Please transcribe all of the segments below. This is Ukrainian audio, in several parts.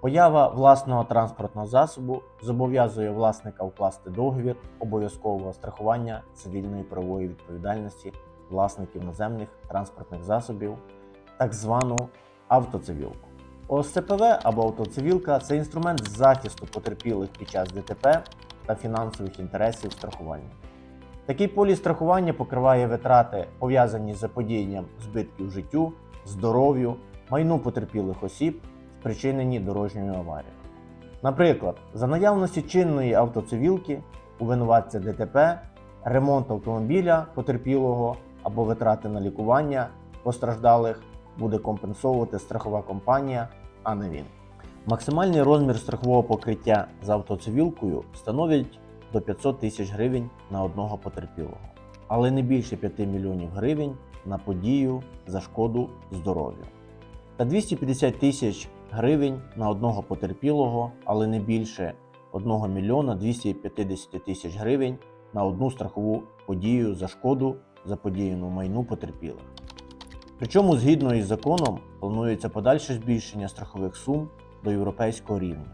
Поява власного транспортного засобу зобов'язує власника укласти договір обов'язкового страхування цивільної правової відповідальності власників наземних транспортних засобів, так звану автоцивілку. ОСЦПВ або автоцивілка це інструмент захисту потерпілих під час ДТП та фінансових інтересів страхування. Такий поліс страхування покриває витрати, пов'язані з заподіянням збитків життю, здоров'ю, майну потерпілих осіб, спричинені дорожньою аварією. Наприклад, за наявності чинної автоцивілки у винуватця ДТП, ремонт автомобіля потерпілого або витрати на лікування постраждалих буде компенсовувати страхова компанія, а не він. Максимальний розмір страхового покриття за автоцивілкою становить до 500 тисяч гривень на одного потерпілого, але не більше 5 мільйонів гривень на подію за шкоду здоров'ю та 250 тисяч гривень на одного потерпілого, але не більше 1 мільйона 250 тисяч гривень на одну страхову подію за шкоду заподіяну майну потерпілих. Причому, згідно із законом, планується подальше збільшення страхових сум до європейського рівня.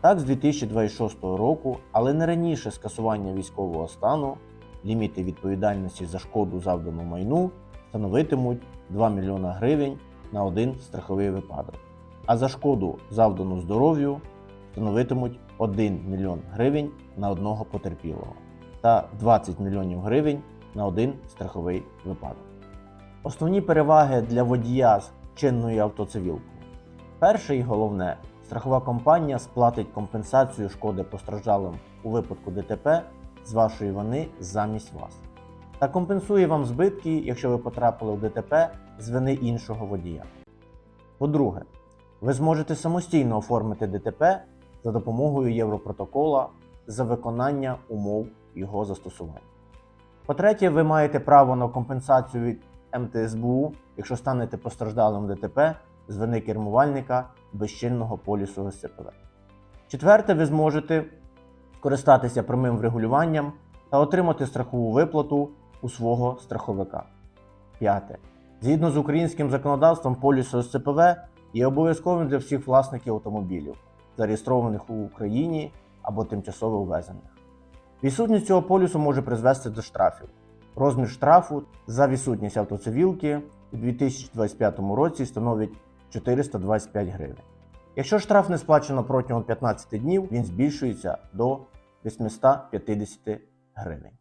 Так, з 2026 року, але не раніше скасування військового стану, ліміти відповідальності за шкоду завдану майну становитимуть 2 мільйона гривень на один страховий випадок, а за шкоду завдану здоров'ю становитимуть 1 мільйон гривень на одного потерпілого та 20 мільйонів гривень на один страховий випадок. Основні переваги для водія з чинною автоцивілкою. Перше і головне, страхова компанія сплатить компенсацію шкоди постраждалим у випадку ДТП з вашої вини замість вас. Та компенсує вам збитки, якщо ви потрапили в ДТП з вини іншого водія. По-друге, ви зможете самостійно оформити ДТП за допомогою Європротокола за виконання умов його застосування. По-третє, ви маєте право на компенсацію від МТСБУ, якщо станете постраждалим ДТП з вини кермувальника без чинного полісу СЦПВ. Четверте, ви зможете скористатися прямим врегулюванням та отримати страхову виплату у свого страховика. П'яте. Згідно з українським законодавством, поліс СЦПВ є обов'язковим для всіх власників автомобілів, зареєстрованих у Україні або тимчасово ввезених. Відсутність цього полісу може призвести до штрафів. Розмір штрафу за відсутність автоцивілки у 2025 році становить 425 гривень. Якщо штраф не сплачено протягом 15 днів, він збільшується до 850 гривень.